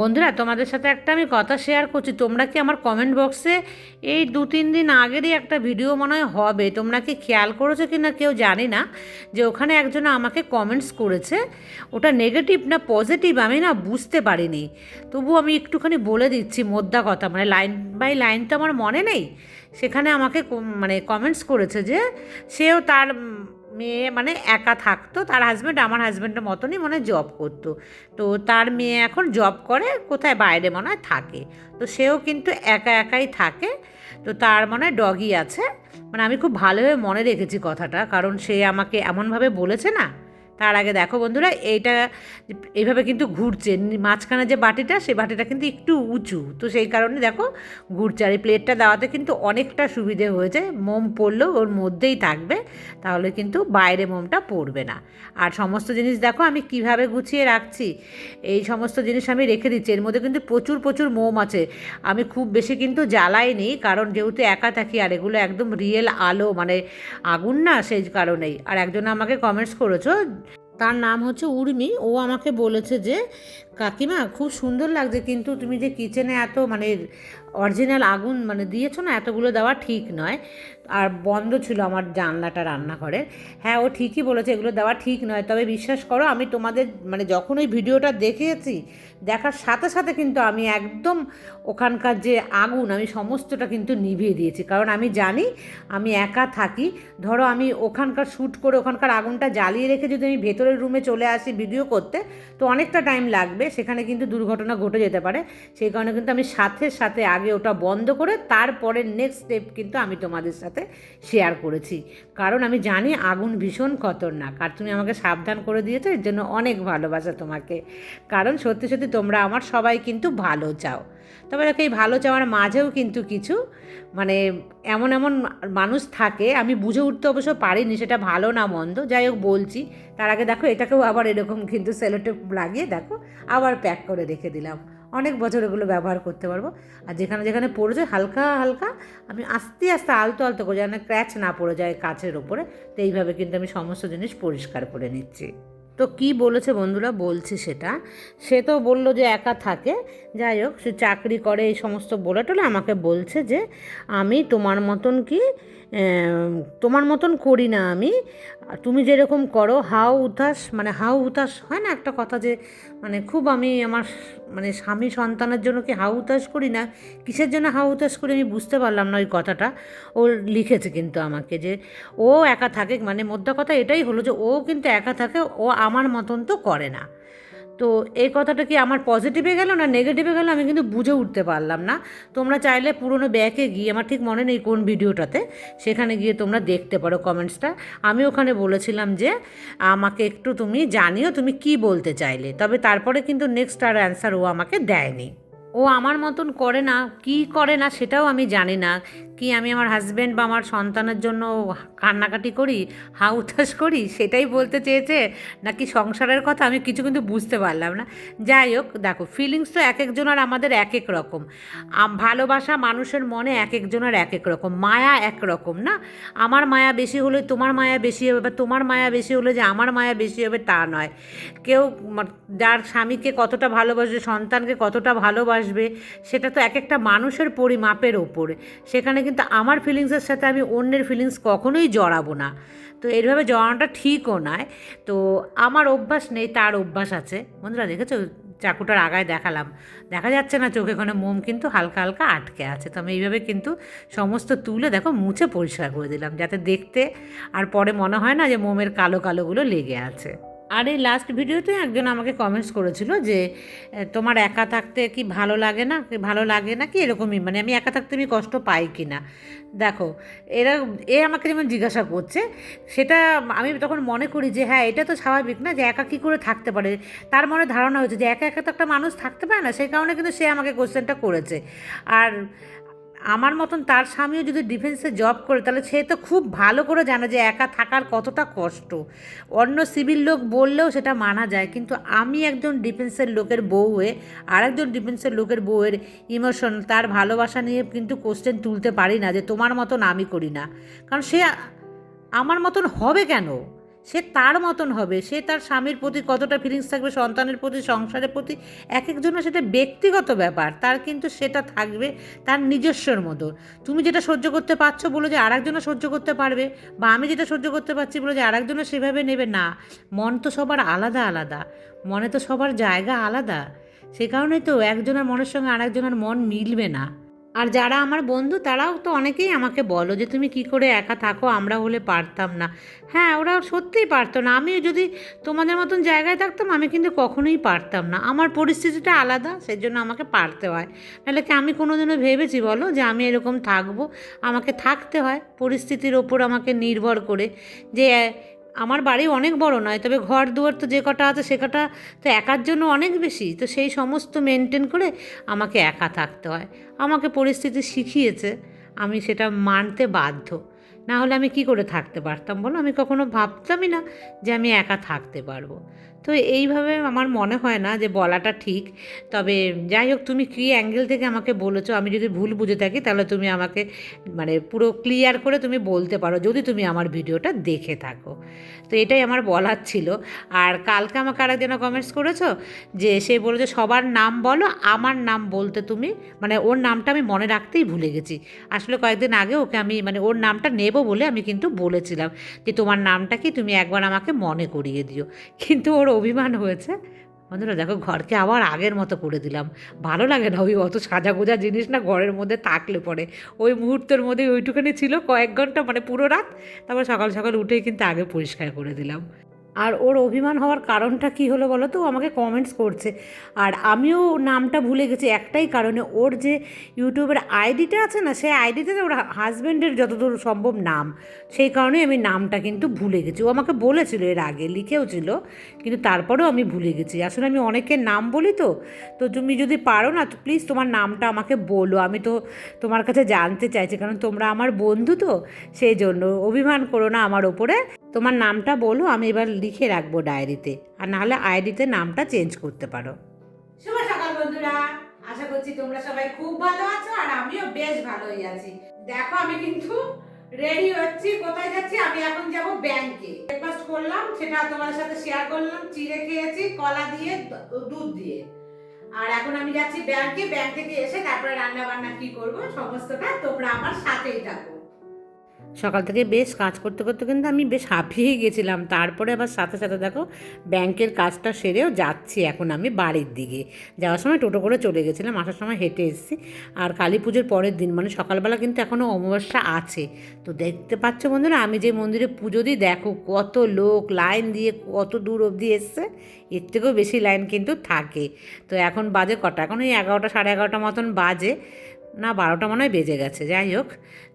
বন্ধুরা, তোমাদের সাথে একটা আমি কথা শেয়ার করছি। তোমরা কি আমার কমেন্ট বক্সে এই দু তিন দিন আগেরই একটা ভিডিও মনে হয় হবে? তোমরা কি খেয়াল করেছ কি না কেউ জানি না, যে ওখানে একজন আমাকে কমেন্টস করেছে। ওটা নেগেটিভ না পজিটিভ আমি না বুঝতে পারিনি। তবু আমি একটুখানি বলে দিচ্ছি মোদ্দা কথা মানে লাইন বাই লাইন তো আমার মনে নেই। সেখানে আমাকে মানে কমেন্টস করেছে যে, সেও তার মেয়ে মানে একা থাকতো, তার হাজব্যান্ড আমার হাজব্যান্ডের মতনই মনে জব করতো। তো তার মেয়ে এখন জব করে, কোথায় বাইরে মনে হয় থাকে। তো সেও কিন্তু একা একাই থাকে, তো তার মনে ডগি আছে। মানে আমি খুব ভালোভাবে মনে রেখেছি কথাটা, কারণ সে আমাকে এমনভাবে বলেছে না তার আগে দেখো বন্ধুরা, এইটা এইভাবে কিন্তু ঘুরছে। মাঝখানে যে বাটিটা, সেই বাটিটা কিন্তু একটু উঁচু। তো সেই কারণে দেখো ঘুরছে। আর এই প্লেটটা দেওয়াতে কিন্তু অনেকটা সুবিধে হয়েছে। মোম পড়লেও ওর মধ্যেই থাকবে, তাহলে কিন্তু বাইরে মোমটা পড়বে না। আর সমস্ত জিনিস দেখো আমি কীভাবে গুছিয়ে রাখছি। এই সমস্ত জিনিস আমি রেখে দিচ্ছি। এর মধ্যে কিন্তু প্রচুর প্রচুর মোম আছে। আমি খুব বেশি কিন্তু জ্বালাইনি, কারণ যেহেতু একা থাকি আর এগুলো একদম রিয়েল আলো মানে আগুন না, সেই কারণেই। আর একজন আমাকে কমেন্টস করেছ তার নাম হচ্ছে উর্মি। ও আমাকে বলেছে যে কাকিমা, খুব সুন্দর লাগছে কিন্তু তুমি যে কিচেনে এত মানে অরিজিনাল আগুন মানে দিয়েছ না, এতগুলো দেওয়া ঠিক নয়। আর বন্ধ ছিল আমার জানলাটা রান্নাঘরের। হ্যাঁ ও ঠিকই বলেছে, এগুলো দেওয়া ঠিক নয়। তবে বিশ্বাস করো, আমি তোমাদের মানে যখন ওই ভিডিওটা দেখেছি, দেখার সাথে সাথে কিন্তু আমি একদম ওখানকার যে আগুন, আমি সমস্তটা কিন্তু নিভিয়ে দিয়েছি। কারণ আমি জানি, আমি একা থাকি। ধরো আমি ওখানকার শ্যুট করে, ওখানকার আগুনটা জ্বালিয়ে রেখে যদি আমি ভেতরের রুমে চলে আসি ভিডিও করতে, তো অনেকটা টাইম লাগবে। সেখানে কিন্তু দুর্ঘটনা ঘটে যেতে পারে। সেই কারণে কিন্তু আমি সাথে সাথে আগে ওটা বন্ধ করে তারপরে নেক্সট স্টেপ কিন্তু আমি তোমাদের সাথে শেয়ার করেছি। কারণ আমি জানি আগুন ভীষণ খতরনাক। আর তুমি আমাকে সাবধান করে দিয়েছ, এর জন্য অনেক ভালোবাসা তোমাকে। কারণ সত্যি সত্যি তোমরা আমার সবাই কিন্তু ভালো চাও। তবে দেখো, এই ভালো চাওয়ার মাঝেও কিন্তু কিছু মানে এমন এমন মানুষ থাকে, আমি বুঝে উঠতে অবশ্য পারিনি সেটা ভালো না মন্দ, যাই হোক বলছি। তার আগে দেখো, এটাকেও আবার এরকম কিন্তু সেলোটেপ লাগিয়ে দেখো, আবার প্যাক করে রেখে দিলাম। অনেক বছর এগুলো ব্যবহার করতে পারব। আর যেখানে যেখানে পড়েছে, হালকা হালকা, আমি আস্তে আস্তে, আলতো আলতো করে, যেন ক্র্যাচ না পড়ে যায় কাছের ওপরে, তো এইভাবে কিন্তু আমি সমস্ত জিনিস পরিষ্কার করে নিচ্ছি। তো কি বলেছে বন্ধুরা? বলছি সেটা। সে তো বলল যে একা থাকে। যাই হোক, সে চাকরি করে এই সমস্ত বলে টলে আমাকে বলছে যে, আমি তোমার মতন কি তোমার মতন করি না আমি। তুমি যেরকম করো, হাও উতাস মানে হাও উতাস হয় না একটা কথা যে মানে খুব আমি আমার মানে স্বামী সন্তানের জন্য কি হাউ উতাস করি না? কিসের জন্য হাউ উতাস করি আমি বুঝতে পারলাম না ওই কথাটা। ও লিখেছে কিন্তু আমাকে যে, ও একা থাকে মানে মোদ্দা কথা এটাই হলো যে, ও কিন্তু একা থাকে, ও আমার মতন তো করে না। তো এই কথাটা কি আমার পজিটিভে গেল না নেগেটিভে গেল? আমি কিন্তু বুঝে উঠতে পারলাম না। তোমরা চাইলে পুরনো ব্যাকে গিয়ে, আমার ঠিক মনে নেই কোন ভিডিওটাতে, সেখানে গিয়ে তোমরা দেখতে পারো কমেন্টসটা আমি ওখানে বলেছিলাম যে, আমাকে একটু তুমি জানিও তুমি কি বলতে চাইলে। তবে তারপরে কিন্তু নেক্সট আর অ্যান্সার ও আমাকে দেয়নি। ও আমার মতন করে না, কি করে না সেটাও আমি জানি না। কি আমি আমার হাজব্যান্ড বা আমার সন্তানের জন্য কান্নাকাটি করি হাউতাস করি, সেটাই বলতে চেয়েছে, নাকি সংসারের কথা আমি কিছু কিন্তু বুঝতে পারলাম না। যাই হোক, দেখো ফিলিংস তো এক একজনের, আমাদের এক এক রকম। ভালোবাসা মানুষের মনে এক একজনের এক এক রকম, মায়া এক রকম, না? আমার মায়া বেশি হলে তোমার মায়া বেশি হবে, বা তোমার মায়া বেশি হলে যে আমার মায়া বেশি হবে তা নয়। কেউ, যার স্বামীকে কতটা ভালোবাসে, সন্তানকে কতটা ভালোবাসবে সেটা তো এক একটা মানুষের পরিমাপের ওপরে। সেখানে কিন্তু আমার ফিলিংসের সাথে আমি অন্যের ফিলিংস কখনোই জড়াবো না। তো এইভাবে জড়ানোটা ঠিকও নয়। তো আমার অভ্যাস নেই, তার অভ্যাস আছে। বন্ধুরা, দেখেছ? চাকুটার আগায় দেখালাম। দেখা যাচ্ছে না চোখে কোনো মোম, কিন্তু হালকা হালকা আটকে আছে। তো আমি এইভাবে কিন্তু সমস্ত তুলে, দেখো, মুছে পরিষ্কার করে দিলাম, যাতে দেখতে আর পরে মনে হয় না যে মোমের কালো কালোগুলো লেগে আছে। আর এই লাস্ট ভিডিওতে একজন আমাকে কমেন্টস করেছিল যে তোমার একা থাকতে কি ভালো লাগে না? কি ভালো লাগে না? কি এরকমই? মানে আমি একা থাকতে আমি কষ্ট পাই কি না? দেখো, এরা, এ আমাকে যেমন জিজ্ঞাসা করছে, সেটা আমি তখন মনে করি যে হ্যাঁ এটা তো স্বাভাবিক না যে একা কী করে থাকতে পারে? তার মনে ধারণা হয়েছে যে, একা একা তো একটা মানুষ থাকতে পারে না? সেই কারণে কিন্তু সে আমাকে কোশ্চেনটা করেছে। আর আমার মতন তার স্বামীও যদি ডিফেন্সে জব করে, তাহলে সে তো খুব ভালো করে জানে যে একা থাকার কতটা কষ্ট। অন্য সিভিল লোক বললেও সেটা মানা যায়, কিন্তু আমি একজন ডিফেন্সের লোকের বউ হয়ে, আরেকজন ডিফেন্সের লোকের বউয়ের ইমোশন তার ভালোবাসা নিয়ে কিন্তু কোশ্চেন তুলতে পারি না যে তোমার মতন আমি করি না। কারণ সে আমার মতন হবে কেন? সে তার মতন হবে, সে তার স্বামীর প্রতি কতটা ফিলিংস থাকবে, সন্তানের প্রতি, সংসারের প্রতি, এক একজনের সেটা ব্যক্তিগত ব্যাপার, তার কিন্তু সেটা থাকবে তার নিজস্বর মতো তুমি যেটা সহ্য করতে পারছ বলো যে আরেকজনও সহ্য করতে পারবে, বা আমি যেটা সহ্য করতে পারছি বলো যে আর আরেকজনও সেভাবে নেবে, না। মন তো সবার আলাদা আলাদা, মনে তো সবার জায়গা আলাদা। সে কারণেই তো একজনের মনের সঙ্গে আরেকজনের মন মিলবে না। আর যারা আমার বন্ধু, তারাও তো অনেকেই আমাকে বলো যে, তুমি কি করে একা থাকো? আমরা হলে পারতাম না। হ্যাঁ ওরা সত্যিই পারতো না। আমিও যদি তোমাদের মতন জায়গায় থাকতাম, আমি কিন্তু কখনোই পারতাম না। আমার পরিস্থিতিটা আলাদা সেই জন্য আমাকে পারতে হয়। নাহলে কি আমি কোনো দিনও ভেবেছি, বলো, যে আমি এরকম থাকব? আমাকে থাকতে হয়। পরিস্থিতির ওপর আমাকে নির্ভর করে যে আমার বাড়ি অনেক বড় নয়, তবে ঘর দুয়ার তো যে কটা আছে সে কটা তো একার জন্য অনেক বেশি। তো সেই সমস্ত মেনটেন করে আমাকে একা থাকতে হয়। আমাকে পরিস্থিতি শিখিয়েছে, আমি সেটা মানতে বাধ্য। না হলে আমি কি করে থাকতে পারতাম বলো? আমি কখনো ভাবতামই না যে আমি একা থাকতে পারব। তো এইভাবে আমার মনে হয় না যে বলাটা ঠিক। তবে যাই হোক, তুমি কী অ্যাঙ্গেল থেকে আমাকে বলেছ, আমি যদি ভুল বুঝে থাকি, তাহলে তুমি আমাকে মানে পুরো ক্লিয়ার করে তুমি বলতে পারো, যদি তুমি আমার ভিডিওটা দেখে থাকো। তো এটাই আমার বলার ছিল। আর কালকে আমাকে আরেকজনে কমেন্টস করেছ যে, সে বলেছে, সবার নাম বলো, আমার নাম বলতে তুমি মানে ওর নামটা আমি মনে রাখতেই ভুলে গেছি। আসলে কয়েকদিন আগে ওকে আমি মানে ওর নামটা নেব বলে আমি কিন্তু বলেছিলাম যে, তোমার নামটা কি তুমি একবার আমাকে মনে করিয়ে দিও। কিন্তু ওর অভিমান হয়েছে। বন্ধুরা দেখো ঘরকে আবার আগের মতো করে দিলাম। ভালো লাগে না ওই অত সাজা গোজা জিনিস না ঘরের মধ্যে থাকলে পরে। ওই মুহূর্তের মধ্যে ওইটুখানি ছিল কয়েক ঘণ্টা মানে পুরো রাত। তারপর সকাল সকাল উঠেই কিন্তু আগে পরিষ্কার করে দিলাম। আর ওর অভিমান হওয়ার কারণটা কি হলো বলো তো? আমাকে কমেন্টস করছে। আর আমিও নামটা ভুলে গেছি একটাই কারণে। ওর যে ইউটিউবের আইডিটা আছে না, সেই আইডিতে ওর হাজব্যান্ডের যতদূর সম্ভব নাম, সেই কারণে আমি নামটা কিন্তু ভুলে গেছি। ও আমাকে বলেছিল এর আগে লিখেও ছিল কিন্তু তারপরেও আমি ভুলে গেছি। আসলে আমি অনেকের নাম বলি তো তো তুমি যদি পারো না, তো প্লিজ তোমার নামটা আমাকে বলো। আমি তো তোমার কাছে জানতে চাইছি, কারণ তোমরা আমার বন্ধু তো, সেই জন্য। অভিমান করো না আমার ওপরে। তোমার নামটা বলো, আমি এবার লিখে রাখব ডায়েরিতে। আর নাহলে আইডিতে নামটা চেঞ্জ করতে পারো। শুভ সকাল বন্ধুরা। আশা করছি তোমরা সবাই খুব ভালো আছো আর আমিও বেশ ভালোই আছি। দেখো, আমি কিন্তু রেডি হচ্ছি। কোথায় যাচ্ছি? আমি এখন যাব ব্যাংকে ব্রেকফাস্ট করলাম, সেটা তোমাদের সাথে শেয়ার করলাম। চিড়ে খেয়েছি, কলা দিয়ে, দুধ দিয়ে। আর এখন আমি যাচ্ছি ব্যাংকে ব্যাংক থেকে এসে তারপরে রান্না বান্না কি করব, সমস্তটা তোমরা আমার সাথেই থাকো। সকাল থেকে বেশ কাজ করতে করতে কিন্তু আমি বেশ হাঁপিয়ে গেছিলাম। তারপরে আবার সাথে সাথে দেখো, ব্যাংকের কাজটা সেরেও যাচ্ছি এখন আমি বাড়ির দিকে। যাওয়ার সময় টোটো করে চলে গেছিলাম, আসার সময় হেঁটে এসেছি। আর কালী পুজোর পরের দিন মানে সকালবেলা কিন্তু এখনও অমাবস্যা আছে। তো দেখতে পাচ্ছ বন্ধুরা, আমি যে মন্দিরে পুজো দিই, দেখো কত লোক, লাইন দিয়ে কত দূর অবধি এসছে। এর থেকেও বেশি লাইন কিন্তু থাকে। তো এখন বাজে কটা? এখন ওই এগারোটা, সাড়ে এগারোটা মতন বাজে। না বারোটা মনে হয় বেজে গেছে, যাই হোক।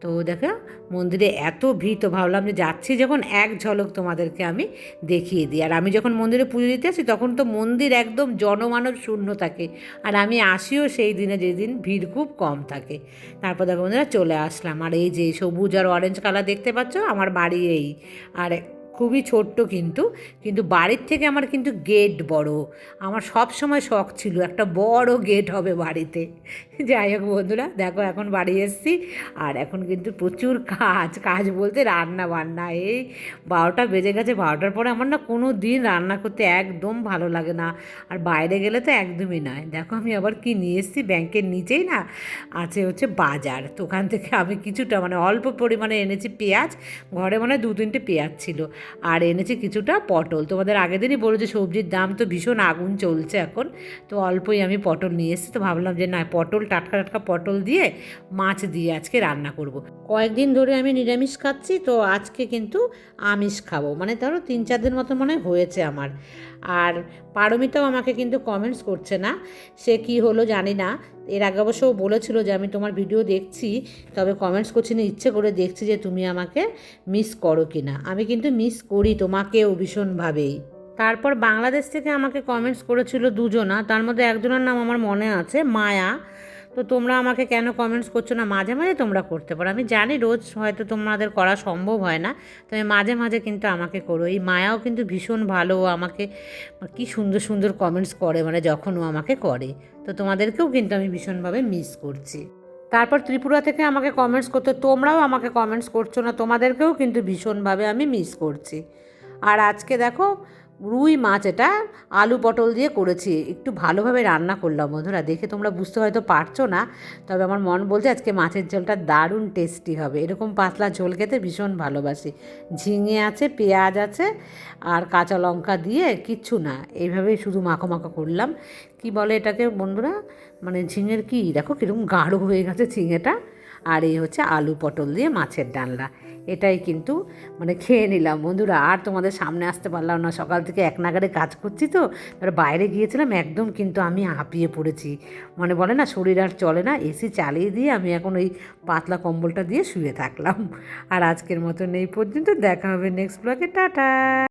তো দেখো, মন্দিরে এত ভিড়, তো ভাবলাম যে যাচ্ছি যখন এক ঝলক তোমাদেরকে আমি দেখিয়ে দিই। আর আমি যখন মন্দিরে পুজো দিতে আসি, তখন তো মন্দির একদম জনমানব শূন্য থাকে। আর আমি আসিও সেই দিনে যেদিন ভিড় খুব কম থাকে। তারপর দেখো বন্ধুরা চলে আসলাম। আর এই যে সবুজ আর অরেঞ্জ কালার দেখতে পাচ্ছ, আমার বাড়ি এই। আর খুবই ছোট্ট কিন্তু কিন্তু বাড়ির থেকে আমার কিন্তু গেট বড়। আমার সব সময় শখ ছিল, একটা বড় গেট হবে বাড়িতে। যাই হোক বন্ধুরা, দেখো এখন বাড়ি এসেছি, আর এখন কিন্তু প্রচুর কাজ কাজ বলতে রান্না বান্না। এই বারোটা বেজে গেছে, বারোটার পরে আমার না কোনো দিন রান্না করতে একদম ভালো লাগে না। আর বাইরে গেলে তো একদমই নয়। দেখো আমি আবার কি নিয়ে এসেছি ব্যাংকের নিচেই না আছে হচ্ছে বাজার। তো ওখান থেকে আমি কিছুটা মানে অল্প পরিমাণে এনেছি পেঁয়াজ, ঘরে মানে দু তিনটে পেঁয়াজ ছিল। আর এনেছি কিছুটা পটল। তোমাদের আগের দিনই বলো যে সবজির দাম তো ভীষণ আগুন চলছে এখন। তো অল্পই আমি পটল নিয়ে এসেছি। তো ভাবলাম যে না, পটল, টাটকা টাটকা পটল দিয়ে মাছ দিয়ে আজকে রান্না করব। কয়েকদিন ধরে আমি নিরামিষ খাচ্ছি, তো আজকে কিন্তু আমিষ খাব। মানে ধরো তিন চার দিন মতো মনে হয় হয়েছে আমার। আর পারমিতাও আমাকে কিন্তু কমেন্টস করছে না। সে কি হলো জানি না। এর আগে অবশ্য বলেছিল যে, আমি তোমার ভিডিও দেখছি, তবে কমেন্টস করছি না। ইচ্ছে করে দেখছি যে, তুমি আমাকে মিস করো কি না। আমি কিন্তু মিস করি তোমাকেও ভীষণভাবেই। তারপর বাংলাদেশ থেকে আমাকে কমেন্টস করেছিল দুজনা। তার মধ্যে একজনের নাম আমার মনে আছে, মায়া। তো তোমরা আমাকে কেন কমেন্টস করছ না? মাঝে মাঝে তোমরা করতে পারো। আমি জানি রোজ হয়তো তোমাদের করা সম্ভব হয় না, তবে মাঝে মাঝে কিন্তু আমাকে করো। এই মায়াও কিন্তু ভীষণ ভালো। আমাকে কি সুন্দর সুন্দর কমেন্টস করে মানে যখন ও আমাকে করে। তো তোমাদেরকেও কিন্তু আমি ভীষণভাবে মিস করছি। তারপর ত্রিপুরা থেকে আমাকে কমেন্টস করতে, তোমরাও আমাকে কমেন্টস করছ না, তোমাদেরকেও কিন্তু ভীষণভাবে আমি মিস করছি। আর আজকে দেখো রুই মাছ এটা আলু পটল দিয়ে করেছি। একটু ভালোভাবে রান্না করলাম বন্ধুরা। দেখে তোমরা বুঝতে হয়তো পারছ না, তবে আমার মন বলছে আজকে মাছের ঝোলটা দারুণ টেস্টি হবে। এরকম পাতলা ঝোল খেতে ভীষণ ভালোবাসি। ঝিঙে আছে, পেঁয়াজ আছে, আর কাঁচা লঙ্কা দিয়ে কিচ্ছু না। এইভাবেই শুধু মাখো মাখো করলাম। কি বলে এটাকে বন্ধুরা? মানে ঝিঙের কি? দেখো কীরকম গাঢ় হয়ে গেছে ঝিঙেটা। আর এই হচ্ছে আলু পটল দিয়ে মাছের ডালনা। এটাই কিন্তু মানে খেয়ে নিলাম। বন্ধুরা, আর তোমাদের সামনে আসতে পারলাম না। সকাল থেকে এক নাগারে কাজ করছি তো তারপরে বাইরে গিয়েছিলাম, একদম কিন্তু আমি হাঁপিয়ে পড়েছি। মানে বলে না, শরীর আর চলে না এসি চালিয়ে দিয়ে আমি এখন ওই পাতলা কম্বলটা দিয়ে শুয়ে থাকলাম। আর আজকের মতন এই পর্যন্ত, দেখা হবে নেক্সট ব্লগে টাটা!